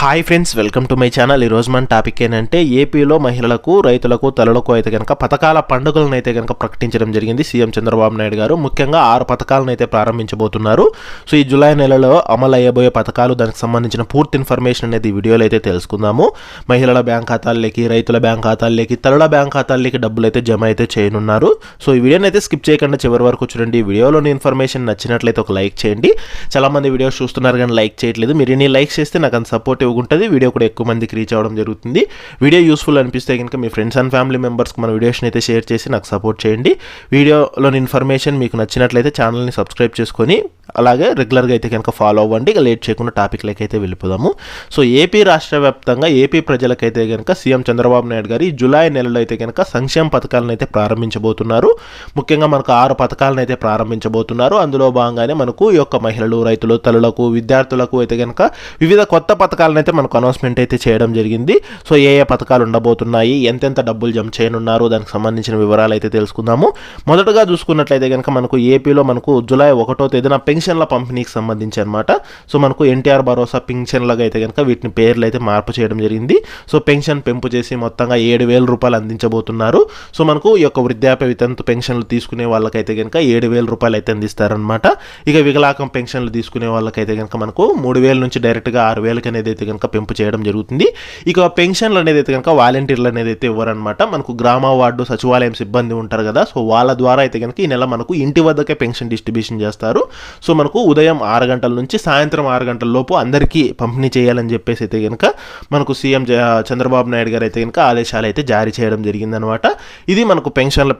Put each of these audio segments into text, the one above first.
Hi friends welcome to my channel ఈ రోజు మన టాపిక్ ఏంటంటే ఏపీలో మహిళలకు రైతులకు తలలకు అయితే కనుక పథకాల పండుగలను అయితే కనుక ప్రకటించడం జరిగింది సీఎం చంద్రబాబు నాయుడు గారు. ముఖ్యంగా ఆరు పథకాలను అయితే ప్రారంభించబోతున్నారు. సో ఈ జూలై నెలలో అమలు అయ్యబోయే పథకాలు దానికి సంబంధించిన పూర్తి ఇన్ఫర్మేషన్ అనేది వీడియోలో అయితే తెలుసుకుందాము. మహిళల బ్యాంక్ ఖాతాల్లోకి రైతుల బ్యాంక్ ఖాతాల్లోకి తలల బ్యాంక్ ఖాతాల్లోకి డబ్బులు అయితే జమ అయితే చేయనున్నారు. సో ఈ వీడియోని అయితే స్కిప్ చేయకుండా చివరి వరకు చూడండి. వీడియోలోని ఇన్ఫర్మేషన్ నచ్చినట్లయితే ఒక లైక్ చేయండి. చాలా మంది వీడియోస్ చూస్తున్నారు కానీ లైక్ చేయట్లేదు. మీరు ఇన్ని లైక్ చేస్తే నాకు అంత సపోర్టివ్ ఉంటుంది వీడియో కూడా ఎక్కువ మందికి రీచ్ అవ్వడం జరుగుతుంది. వీడియో యూస్ఫుల్ అనిపిస్తే కనుక మీ ఫ్రెండ్స్ అండ్ ఫ్యామిలీ మెంబర్స్కి మన వీడియోస్ని అయితే షేర్ చేసి నాకు సపోర్ట్ చేయండి. వీడియోలోని ఇన్ఫర్మేషన్ మీకు నచ్చినట్లయితే ఛానల్ని సబ్స్క్రైబ్ చేసుకొని అలాగే రెగ్యులర్గా అయితే కనుక ఫాలో అవ్వండి. ఇక లేట్ చేయకుండా టాపిక్లకి అయితే వెళ్ళిపోదాము. సో ఏపీ రాష్ట్ర వ్యాప్తంగా ఏపీ ప్రజలకైతే కనుక సీఎం చంద్రబాబు నాయుడు గారు జూలై నెలలో అయితే కనుక సంక్షేమ పథకాలను అయితే ప్రారంభించబోతున్నారు. ముఖ్యంగా మనకు ఆరు పథకాలను అయితే ప్రారంభించబోతున్నారు. అందులో భాగంగానే మనకు ఈ యొక్క మహిళలు రైతులు తల్లులకు విద్యార్థులకు అయితే కనుక వివిధ కొత్త పథకాలను అయితే మనకు అనౌన్స్మెంట్ అయితే చేయడం జరిగింది. సో ఏ ఏ పథకాలు ఉండబోతున్నాయి ఎంతెంత డబ్బులు జమ చేయనున్నారు దానికి సంబంధించిన వివరాలు అయితే తెలుసుకుందాము. మొదటగా చూసుకున్నట్లయితే కనుక మనకు ఏపీలో మనకు జూలై ఒకటో తేదీన పెన్షన్ల పంపిణీకి సంబంధించి అనమాట సో మనకు ఎన్టీఆర్ భరోసా పెన్షన్లుగా అయితే కనుక వీటిని పేర్లు అయితే మార్పు చేయడం జరిగింది. సో పెన్షన్ పెంపు చేసి మొత్తంగా ఏడు వేల రూపాయలు అందించబోతున్నారు. సో మనకు ఈ యొక్క వృద్ధాప్య వితంతు పెన్షన్లు తీసుకునే వాళ్ళకైతే కనుక ఏడు వేల రూపాయలు అయితే అందిస్తారనమాట ఇక వికలాకం పెన్షన్లు తీసుకునే వాళ్ళకైతే కనుక మనకు మూడు వేల నుంచి డైరెక్ట్గా ఆరు వేలకి అనేది అయితే కనుక పెంపు చేయడం జరుగుతుంది. ఇక పెన్షన్లు అనేది అయితే కనుక వాలంటీర్లు అనేది అయితే ఇవ్వరనమాట మనకు గ్రామ వార్డు సచివాలయం సిబ్బంది ఉంటారు కదా సో వాళ్ళ ద్వారా అయితే కనుక ఈ నెల మనకు ఇంటి వద్దకే పెన్షన్ డిస్ట్రిబ్యూషన్ చేస్తారు. సో మనకు ఉదయం ఆరు గంటల నుంచి సాయంత్రం ఆరు గంటల లోపు అందరికీ పంపిణీ చేయాలని చెప్పేసి అయితే కనుక మనకు సీఎం జ- చంద్రబాబు నాయుడు గారు అయితే కనుక ఆదేశాలు అయితే జారీ చేయడం జరిగిందనమాట ఇది మనకు పెన్షన్ల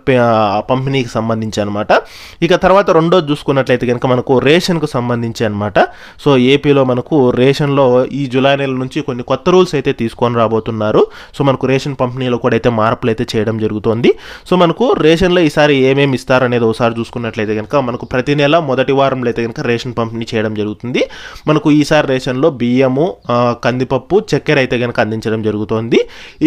పంపిణీకి సంబంధించి అనమాట ఇక తర్వాత రెండోది చూసుకున్నట్లయితే కనుక మనకు రేషన్కు సంబంధించి అనమాట సో ఏపీలో మనకు రేషన్లో ఈ జూలై నెల నుంచి కొన్ని కొత్త రూల్స్ అయితే తీసుకొని రాబోతున్నారు. సో మనకు రేషన్ పంపిణీలో కూడా అయితే మార్పులు అయితే చేయడం జరుగుతోంది. సో మనకు రేషన్లో ఈసారి ఏమేమి ఇస్తారనేది ఒకసారి చూసుకున్నట్లయితే కనుక మనకు ప్రతి నెల మొదటి వారంలో అయితే కనుక రేషన్ పంపిణీ చేయడం జరుగుతుంది. మనకు ఈసారి రేషన్లో బియ్యము కందిపప్పు చక్కెర అయితే కనుక అందించడం జరుగుతోంది.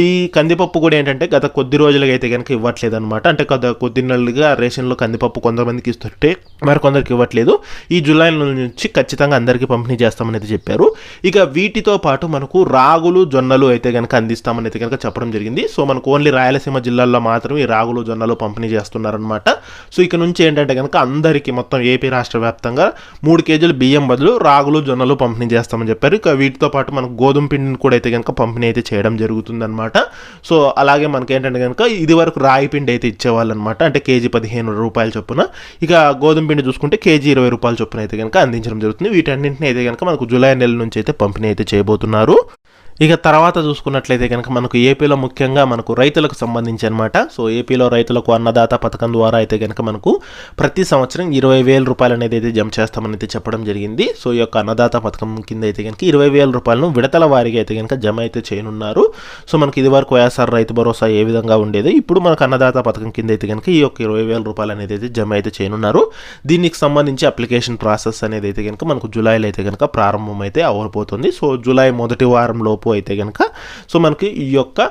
ఈ కందిపప్పు కూడా ఏంటంటే గత కొద్ది రోజులుగా అయితే కనుక ఇవ్వట్లేదు అనమాట అంటే కొద్ది కొద్ది నెలలుగా రేషన్లో కందిపప్పు కొంతమందికి ఇస్తుంటే మరి కొందరికి ఇవ్వట్లేదు. ఈ జూలై నుంచి ఖచ్చితంగా అందరికీ పంపిణీ చేస్తామని అయితే చెప్పారు. ఇక వీటితో పాటు మనకు రాగులు జొన్నలు అయితే కనుక అందిస్తామని అయితే కనుక చెప్పడం జరిగింది. సో మనకు ఓన్లీ రాయలసీమ జిల్లాల్లో మాత్రమే ఈ రాగులు జొన్నలు పంపిణీ చేస్తున్నారనమాట సో ఇక నుంచి ఏంటంటే కనుక అందరికీ మొత్తం ఏపీ రాష్ట్ర వ్యాప్తంగా మూడు కేజీలు బియ్యం బదులు రాగులు జొన్నలు పంపిణీ చేస్తామని చెప్పారు. ఇక వీటితో పాటు మనకు గోధుమ పిండిని కూడా అయితే కనుక పంపిణీ అయితే చేయడం జరుగుతుందన్నమాట. సో అలాగే మనకి ఏంటంటే కనుక ఇది వరకు రాయి పిండి అయితే ఇచ్చేవాళ్ళు అనమాట అంటే కేజీ పదిహేను రూపాయల చొప్పున. ఇక గోధుమ పిండి చూసుకుంటే కేజీ ఇరవై రూపాయల చొప్పున అయితే కనుక అందించడం జరుగుతుంది. వీటన్నింటిని అయితే కనుక మనకు జూలై నెల నుంచి అయితే పంపిణీ అయితే చేయబోతున్నారు. ఇక తర్వాత చూసుకున్నట్లయితే కనుక మనకు ఏపీలో ముఖ్యంగా మనకు రైతులకు సంబంధించి అనమాట సో ఏపీలో రైతులకు అన్నదాత పథకం ద్వారా అయితే కనుక మనకు ప్రతి సంవత్సరం ఇరవై వేల రూపాయలు అనేది అయితే జమ చేస్తామని అయితే చెప్పడం జరిగింది. సో ఈ యొక్క అన్నదాత పథకం కింద అయితే కనుక ఇరవై వేల రూపాయలను విడతల వారీగా అయితే కనుక జమ అయితే చేయనున్నారు. సో మనకి ఇది వరకు వైఎస్ఆర్ రైతు భరోసా ఏ విధంగా ఉండేది ఇప్పుడు మనకు అన్నదాత పథకం కింద అయితే కనుక ఈ యొక్క ఇరవై వేల రూపాయలు అనేది అయితే జమ అయితే చేయనున్నారు. దీనికి సంబంధించి అప్లికేషన్ ప్రాసెస్ అనేది అయితే కనుక మనకు జూలైలో అయితే కనుక ప్రారంభం అయితే అవ్వబోతుంది. సో జూలై మొదటి వారం లోపు అయితే కనుక సో మనకి ఈ యొక్క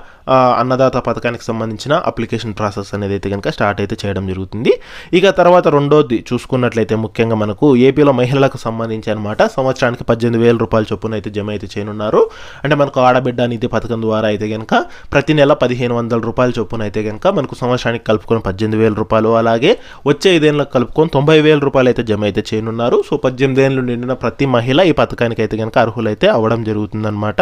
అన్నదాత పథకానికి సంబంధించిన అప్లికేషన్ ప్రాసెస్ అనేది అయితే కనుక స్టార్ట్ అయితే చేయడం జరుగుతుంది. ఇక తర్వాత రెండోది చూసుకున్నట్లయితే ముఖ్యంగా మనకు ఏపీలో మహిళలకు సంబంధించి అనమాట సంవత్సరానికి పద్దెనిమిది వేల రూపాయల చొప్పున అయితే జమ అయితే చేయనున్నారు. అంటే మనకు ఆడబిడ్డ నిధి పథకం ద్వారా అయితే కనుక ప్రతి నెల పదిహేను వందల రూపాయల చొప్పున అయితే కనుక మనకు సంవత్సరానికి కలుపుకొని పద్దెనిమిది వేల రూపాయలు అలాగే వచ్చే ఐదేళ్ళకి కలుపుకొని తొంభై వేల రూపాయలు అయితే జమ అయితే చేయనున్నారు. సో పద్దెనిమిది ఏళ్ళు నిండిన ప్రతి మహిళ ఈ పథకానికి అయితే కనుక అర్హులైతే అవ్వడం జరుగుతుందన్నమాట.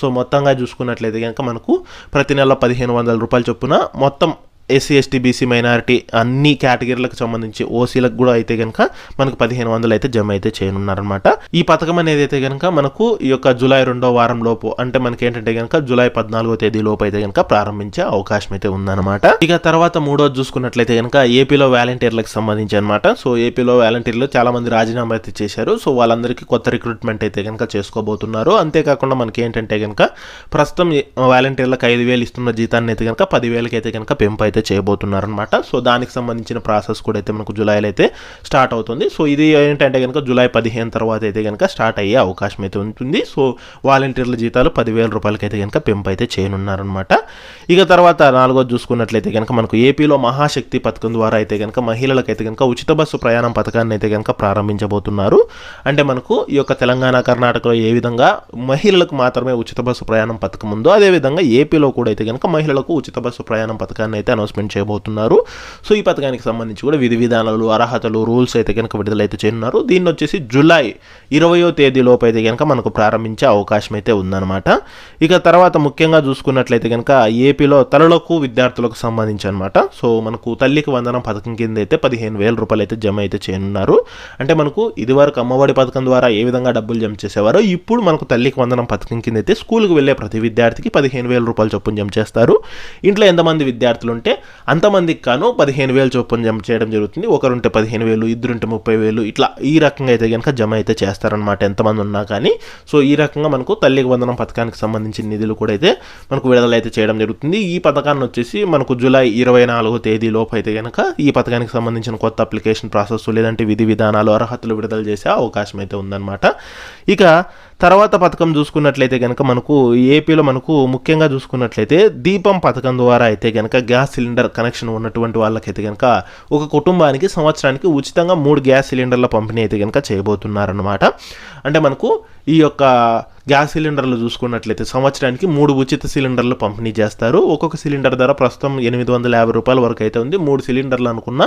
సో మొత్తంగా చూసుకున్నట్లయితే కనుక మనకు ప్రతి నెల పదిహేను వందల రూపాయల చొప్పున మొత్తం ఎస్సీ ఎస్టీ బీసీ మైనారిటీ అన్ని కేటగిరీలకు సంబంధించి ఓసీలకు కూడా అయితే కనుక మనకు పదిహేను వందలు అయితే జమ అయితే చేయనున్నారనమాట ఈ పథకం అనేది అయితే కనుక మనకు ఈ యొక్క జూలై రెండో వారం లోపు అంటే మనకి ఏంటంటే కనుక జూలై పద్నాలుగో తేదీ లోపు అయితే కనుక ప్రారంభించే అవకాశం అయితే ఉందన్నమాట. ఇక తర్వాత మూడోది చూసుకున్నట్లయితే కనుక ఏపీలో వాలంటీర్లకు సంబంధించి అనమాట సో ఏపీలో వాలంటీర్లు చాలా మంది రాజీనామా అయితే చేశారు. సో వాళ్ళందరికీ కొత్త రిక్రూట్మెంట్ అయితే కనుక చేసుకోబోతున్నారు. అంతేకాకుండా మనకి ఏంటంటే కనుక ప్రస్తుతం వాలంటీర్లకు ఐదు వేలు ఇస్తున్న జీతాన్ని అయితే కనుక పదివేలకి అయితే కనుక పెంపు అయితే అయితే చేయబోతున్నారనమాట సో దానికి సంబంధించిన ప్రాసెస్ కూడా అయితే మనకు జూలైలో అయితే స్టార్ట్ అవుతుంది. సో ఇది ఏంటంటే కనుక జూలై పదిహేను తర్వాత అయితే కనుక స్టార్ట్ అయ్యే అవకాశం అయితే ఉంటుంది. సో వాలంటీర్ల జీతాలు పదివేల రూపాయలకి అయితే కనుక పెంపు అయితే చేయనున్నారనమాట ఇక తర్వాత నాలుగోది చూసుకున్నట్లయితే కనుక మనకు ఏపీలో మహాశక్తి పథకం ద్వారా అయితే కనుక మహిళలకైతే కనుక ఉచిత బస్సు ప్రయాణం పథకాన్ని అయితే కనుక ప్రారంభించబోతున్నారు. అంటే మనకు ఈ యొక్క తెలంగాణ కర్ణాటకలో ఏ విధంగా మహిళలకు మాత్రమే ఉచిత బస్సు ప్రయాణం పథకం ఉందో అదేవిధంగా ఏపీలో కూడా అయితే కనుక మహిళలకు ఉచిత బస్సు ప్రయాణం పథకాన్ని అయితే అనౌన్స్మెంట్ చేయబోతున్నారు. సో ఈ పథకానికి సంబంధించి కూడా విధి విధానాలు అర్హతలు రూల్స్ అయితే కనుక విడుదలైతే చేయనున్నారు. దీన్ని వచ్చేసి జూలై ఇరవయో తేదీలోపు అయితే కనుక మనకు ప్రారంభించే అవకాశం అయితే ఉందన్నమాట. ఇక తర్వాత ముఖ్యంగా చూసుకున్నట్లయితే కనుక ఏపీలో తలలకు విద్యార్థులకు సంబంధించి అనమాట సో మనకు తల్లికి వందనం పథకం కింద అయితే పదిహేను వేల రూపాయలు అయితే జమ అయితే చేయనున్నారు. అంటే మనకు ఇదివరకు అమ్మఒడి పథకం ద్వారా ఏ విధంగా డబ్బులు జమ చేసేవారో ఇప్పుడు మనకు తల్లికి వందనం పథకం కింద అయితే స్కూల్కి వెళ్ళే ప్రతి విద్యార్థికి పదిహేను వేల రూపాయలు చొప్పున జమ చేస్తారు. ఇంట్లో ఎంతమంది విద్యార్థులు ఉంటే అంతమందికి కాను పదిహేను వేలు చొప్పున జమ చేయడం జరుగుతుంది. ఒకరుంటే పదిహేను వేలు ఇద్దరుంటే ముప్పై వేలు ఇట్లా ఈ రకంగా అయితే కనుక జమ అయితే చేస్తారనమాట ఎంతమంది ఉన్నా కానీ. సో ఈ రకంగా మనకు తల్లికి వందనం పథకానికి సంబంధించిన నిధులు కూడా అయితే మనకు విడుదల అయితే చేయడం జరుగుతుంది. ఈ పథకాన్ని వచ్చేసి మనకు జూలై ఇరవై నాలుగో తేదీ లోపు అయితే కనుక ఈ పథకానికి సంబంధించిన కొత్త అప్లికేషన్ ప్రాసెస్ లేదంటే విధి విధానాలు అర్హతలు విడుదల చేసే అవకాశం అయితే ఉందన్నమాట. ఇక తర్వాత పథకం చూసుకున్నట్లయితే కనుక మనకు ఏపీలో మనకు ముఖ్యంగా చూసుకున్నట్లయితే దీపం పథకం ద్వారా అయితే కనుక గ్యాస్ సిలిండర్ కనెక్షన్ ఉన్నటువంటి వాళ్ళకైతే కనుక ఒక కుటుంబానికి సంవత్సరానికి ఉచితంగా మూడు గ్యాస్ సిలిండర్ల పంపిణీ అయితే కనుక చేయబోతున్నారన్నమాట. అంటే మనకు ఈ యొక్క గ్యాస్ సిలిండర్లు చూసుకున్నట్లయితే సంవత్సరానికి మూడు ఉచిత సిలిండర్లు పంపిణీ చేస్తారు. ఒక్కొక్క సిలిండర్ ధర ప్రస్తుతం ఎనిమిది వందల యాభై రూపాయల వరకు అయితే ఉంది. మూడు సిలిండర్లు అనుకున్న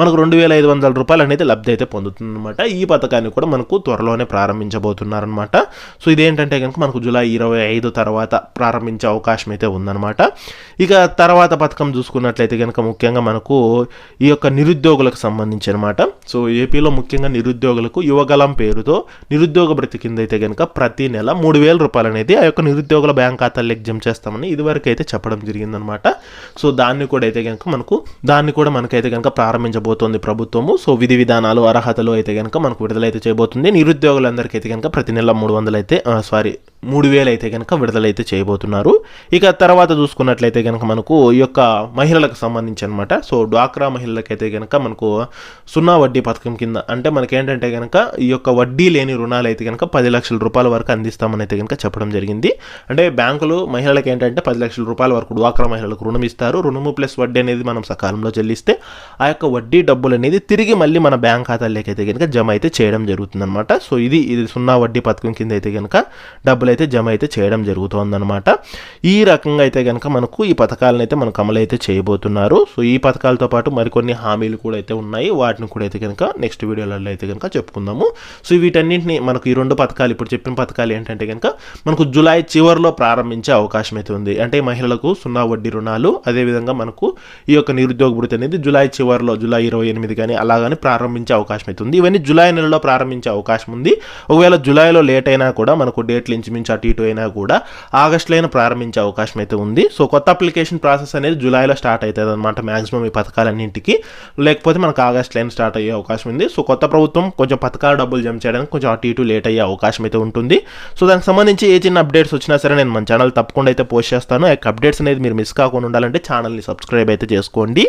మనకు రెండు వేల ఐదు వందల రూపాయలు అనేది లబ్ధి అయితే పొందుతుందన్నమాట. ఈ పథకాన్ని కూడా మనకు త్వరలోనే ప్రారంభించబోతున్నారనమాట సో ఇదేంటంటే కనుక మనకు జూలై ఇరవై ఐదు తర్వాత ప్రారంభించే అవకాశం అయితే ఉందన్నమాట. ఇక తర్వాత పథకం చూసుకున్నట్లయితే కనుక ముఖ్యంగా మనకు ఈ యొక్క నిరుద్యోగులకు సంబంధించి అనమాట సో ఏపీలో ముఖ్యంగా నిరుద్యోగులకు యువగలం పేరుతో నిరుద్యోగ బ్రతి కింద అయితే కనుక ప్రతి నెల మూడు వేల రూపాయలు అనేది ఆ యొక్క నిరుద్యోగుల బ్యాంక్ ఖాతాలకు ఎగ్జమ్ చేస్తామని ఇదివరకు అయితే చెప్పడం జరిగిందనమాట సో దాన్ని కూడా అయితే కనుక మనకు దాన్ని కూడా మనకైతే కనుక ప్రారంభించబోతోంది ప్రభుత్వము. సో విధి విధానాలు అర్హతలు అయితే కనుక మనకు విడుదలైతే చేయబోతుంది. నిరుద్యోగులందరికీ అయితే కనుక ప్రతి నెల మూడు వందలు అయితే సారీ మూడు వేలు అయితే కనుక విడుదలైతే చేయబోతున్నారు. ఇక తర్వాత చూసుకున్నట్లయితే కనుక మనకు ఈ యొక్క మహిళలకు సంబంధించి అనమాట సో డ్వాక్రా మహిళలకైతే కనుక మనకు సున్నా వడ్డీ పథకం కింద అంటే మనకేంటంటే కనుక ఈ యొక్క వడ్డీ లేని రుణాలు అయితే కనుక పది లక్షల రూపాయల వరకు అందిస్తామని అయితే కనుక చెప్పడం జరిగింది. అంటే బ్యాంకులు మహిళలకు ఏంటంటే పది లక్షల రూపాయల వరకు డ్వాక్రా మహిళలకు రుణం ఇస్తారు. రుణము ప్లస్ వడ్డీ అనేది మనం సకాలంలో చెల్లిస్తే ఆ యొక్క వడ్డీ డబ్బులు అనేది తిరిగి మళ్ళీ మన బ్యాంక్ ఖాతాలోకి అయితే కనుక జమ అయితే చేయడం జరుగుతుంది అనమాట సో ఇది ఇది సున్నా వడ్డీ పథకం కింద అయితే కనుక డబ్బులు అయితే జమ అయితే చేయడం జరుగుతోందనమాట ఈ రకంగా అయితే కనుక మనకు ఈ పథకాలను అయితే మనకు అమలు అయితే చేయబోతున్నారు. సో ఈ పథకాలతో పాటు మరికొన్ని హామీలు కూడా అయితే ఉన్నాయి. వాటిని కూడా అయితే కనుక నెక్స్ట్ వీడియోలలో అయితే కనుక చెప్పుకుందాము. సో వీటన్నింటిని మనకు ఈ రెండు పథకాలు ఇప్పుడు చెప్పిన పథకాలు ఏంటంటే కనుక మనకు జూలై చివరిలో ప్రారంభించే అవకాశం అయితే ఉంది. అంటే మహిళలకు సున్నా వడ్డీ రుణాలు అదేవిధంగా మనకు ఈ యొక్క నిరుద్యోగ భృతి అనేది జూలై చివరిలో జూలై ఇరవై ఎనిమిది కానీ అలాగని ప్రారంభించే అవకాశం అయితే ఉంది. ఇవన్నీ జూలై నెలలో ప్రారంభించే అవకాశం ఉంది. ఒకవేళ జూలైలో లేట్ అయినా కూడా మనకు డేట్లు ఇంచుమించు అటు ఇటు అయినా కూడా ఆగస్టులోనే ప్రారంభించే అవకాశం అయితే ఉంది. సో కొత్త అప్లికేషన్ ప్రాసెస్ అనేది జూలైలో స్టార్ట్ అవుతుంది అనమాట మ్యాక్సిమం ఈ పథకాలన్నింటికి. లేకపోతే మనకు ఆగస్టులోనే స్టార్ట్ అయ్యే అవకాశం ఉంది. సో కొత్త ప్రభుత్వం కొంచెం పథకాల డబ్బులు జమ చేయడానికి కొంచెం అటు ఇటు లేట్ అయ్యే అవకాశం అయితే ఉంటుంది. సో దానికి సంబంధించి ఏ చిన్న అప్డేట్స్ వచ్చినా సరే నేను మన ఛానల్ తప్పకుండా అయితే పోస్ట్ చేస్తాను. ఆ అప్డేట్స్ అనేది మీరు మిస్ కాకుండా ఉండాలంటే ఛానల్ని సబ్స్క్రైబ్ అయితే చేసుకోండి.